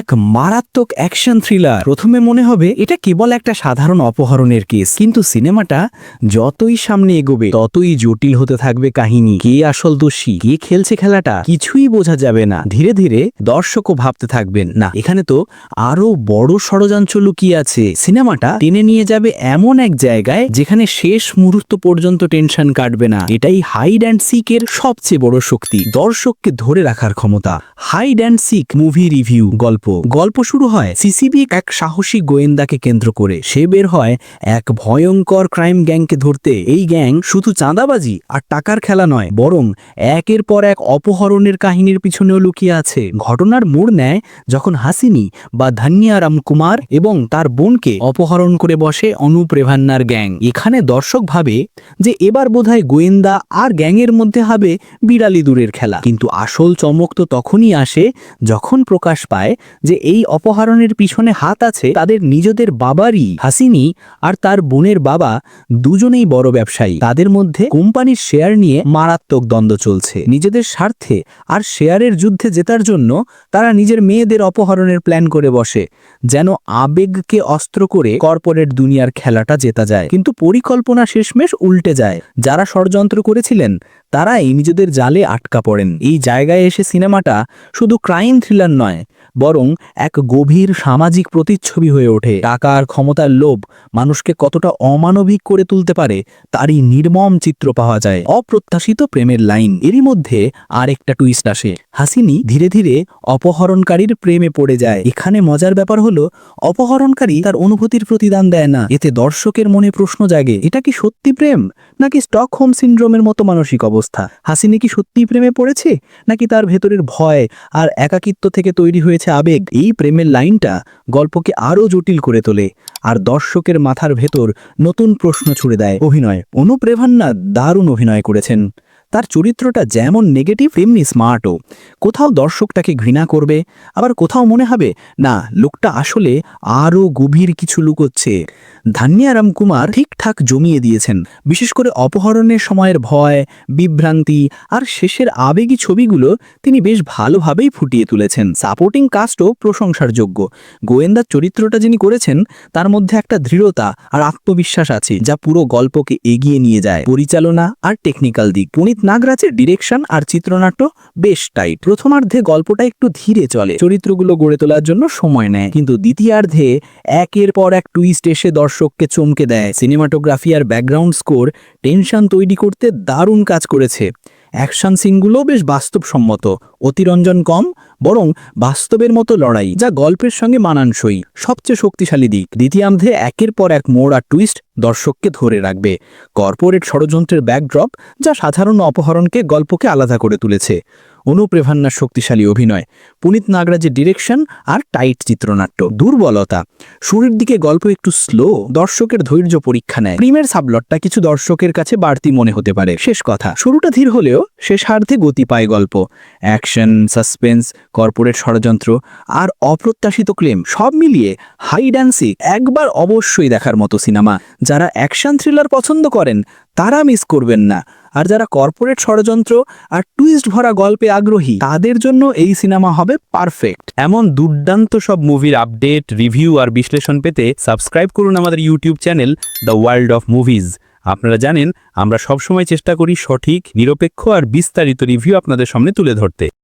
এক মারাত্মক action thriller. প্রথমে মনে হবে এটা কেবল একটা সাধারণ অপহরণের কেস, কিন্তু সিনেমাটা যতই সামনে এগোবে, ততই জটিল হতে থাকবে কাহিনী। কে আসল দোষী? কে খেলছে খেলাটা? কিছুই বোঝা যাবে না। ধীরে ধীরে দর্শকও ভাবতে থাকবেন, না, এখানে তো আরও বড় ষড়যন্ত্র লুকিয়ে আছে। সিনেমাটা টেনে নিয়ে যাবে এমন এক জায়গায় যেখানে শেষ মুহূর্ত পর্যন্ত টেনশন কাটবে না। এটাই হাইড অ্যান্ড সিকের সবচেয়ে বড় শক্তি, দর্শককে ধরে রাখার ক্ষমতা। Hide and seek movie review গল্প। গল্প শুরু হয় সিসিবি এক সাহসী গোয়েন্দাকে কেন্দ্র করে। সে বের হয় এক ভয়ঙ্কর ক্রাইম গ্যাংকে ধরতে। এই গ্যাং শুধু চাঁদাবাজি আর টাকার খেলা নয়, বরং একের পর এক অপহরণের কাহিনীর পিছনেও লুকিয়ে আছে। ঘটনার মোড় নেয় যখন হাসিনি বা ধান্যারাম কুমার এবং তার বোনকে অপহরণ করে বসে অনুপ রেভান্নার গ্যাং। এখানে দর্শক ভাবে যে এবার বোধহয় গোয়েন্দা আর গ্যাংয়ের মধ্যে হবে বিড়ালি দূরের খেলা। কিন্তু আসল চমক তো তখনই আসে যখন প্রকাশ পায় যে এই অপহরণের পিছনে হাত আছে তাদের নিজেদের বাবারই, হাসিনি আর তার বোনের বাবা দুজনেই বড় ব্যবসায়ী। তাদের মধ্যে কোম্পানির শেয়ার নিয়ে মারাত্মক দ্বন্দ্ব চলছে। নিজেদের স্বার্থে আর শেয়ারের যুদ্ধে জেতার জন্য তারা নিজের মেয়েদের অপহরণের প্ল্যান করে বসে, যেন আবেগকে অস্ত্র করে কর্পোরেট দুনিয়ার খেলাটা জেতা যায়। কিন্তু পরিকল্পনা শেষমেশ উল্টে যায়। যারা ষড়যন্ত্র করেছিলেন তারাই নিজেদের জালে আটকা পড়েন। এই জায়গায় এসে সিনেমাটা শুধু ক্রাইম থ্রিলার নয়, বরং এক গভীর সামাজিক প্রতিচ্ছবি হয়ে ওঠে। টাকা আর ক্ষমতার লোভ মানুষকে কতটা অমানবিক করে তুলতে পারে, তারই নির্মম চিত্র পাওয়া যায়। অপ্রত্যাশিত প্রেমের লাইন, এরই মধ্যে আর একটা টুইস্ট আসে। হাসিনি ধীরে ধীরে অপহরণকারীর প্রেমে পড়ে যায়। এখানে মজার ব্যাপার হলো, অপহরণকারী তার অনুভূতির প্রতিদান দেয় না। এতে দর্শকের মনে প্রশ্ন জাগে, এটা কি সত্যি প্রেম, নাকি স্টকহোম সিন্ড্রোমের মতো মানসিক অবস্থা? হাসিনি কি সত্যিই প্রেমে পড়েছে, নাকি তার ভেতরের ভয় আর একাকিত্ব থেকে তৈরি হয়েছে আবেগ? এই প্রেমের লাইনটা গল্পকে আরও জটিল করে তোলে আর দর্শকের মাথার ভেতর নতুন প্রশ্ন ছুড়ে দেয় অভিনয়। অনুপ্রেভান্না দারুণ অভিনয় করেছেন। তার চরিত্রটা যেমন নেগেটিভ তেমনি স্মার্টও কোথাও দর্শক তাকে ঘৃণা করবে, আবার কোথাও মনে হবে, না, লোকটা আসলে আরও গভীর কিছু লুকোচ্ছে। ধান্যারাম কুমার ঠিকঠাক জমিয়ে দিয়েছেন। বিশেষ করে অপহরণের সময়ের ভয়, বিভ্রান্তি আর শেষের আবেগী ছবিগুলো তিনি বেশ ভালোভাবেই ফুটিয়ে তুলেছেন। সাপোর্টিং কাস্টও প্রশংসার যোগ্য গোয়েন্দার চরিত্রটা যিনি করেছেন, তার মধ্যে একটা দৃঢ়তা আর আত্মবিশ্বাস আছে, যা পুরো গল্পকে এগিয়ে নিয়ে যায়। পরিচালনা আর টেকনিক্যাল দিক। পুনিত নাগরাজের ডিরেকশন আর চিত্রনাট্য বেশ টাইট প্রথমার্ধে গল্পটা একটু ধীরে চলে, চরিত্রগুলো গড়ে তোলার জন্য সময় নেয়। কিন্তু দ্বিতীয়ার্ধে একের পর এক টুইস্ট এসে দর্শককে চমকে দেয়। সিনেমাটোগ্রাফি আর ব্যাকগ্রাউন্ড স্কোর টেনশন তৈরি করতে দারুণ কাজ করেছে। অ্যাকশন সিনগুলোও বেশ বাস্তবসম্মত, অতিরঞ্জন কম, বরং বাস্তবের মতো লড়াই, যা গল্পের সঙ্গে মানানসই, সবচেয়ে শক্তিশালী দিক। দ্বিতীয়ার্ধে একের পর এক মোড় আর টুইস্ট দর্শককে ধরে রাখবে। কর্পোরেট ষড়যন্ত্রের ব্যাকড্রপ যা সাধারণ অপহরণকে গল্পকে আলাদা করে তুলেছে। অনুপ রেভান্নার শক্তিশালী অভিনয়, পুনিত নাগরাজের ডিরেকশন আর টাইট চিত্রনাট্য। দুর্বলতা, শুরুর দিকে গল্প একটু স্লো দর্শকের ধৈর্য পরীক্ষা নেয়। প্রিমের সাবলটটা কিছু দর্শকের কাছে বাড়তি মনে হতে পারে। শেষ কথা, শুরুটা ধীর হলেও শেষার্ধে গতি পায় গল্প। অ্যাকশন, সাসপেন্স, কর্পোরেট ষড়যন্ত্র আর অপ্রত্যাশিত ক্লেম সব মিলিয়ে হাই অ্যান্ড সিক একবার অবশ্যই দেখার মতো সিনেমা। যারা অ্যাকশন থ্রিলার পছন্দ করেন, তারা মিস করবেন না। আর যারা কর্পোরেট ষড়যন্ত্র আর টুইস্ট ভরা গল্পে আগ্রহী, তাদের জন্য এই সিনেমা হবে পারফেক্ট এমন দুর্দান্ত সব মুভির আপডেট রিভিউ আর বিশ্লেষণ পেতে সাবস্ক্রাইব করুন আমাদের YouTube channel the world of movies আপনারা জানেন, আমরা সবসময় চেষ্টা করি সঠিক, নিরপেক্ষ আর বিস্তারিত রিভিউ আপনাদের সামনে তুলে ধরতে।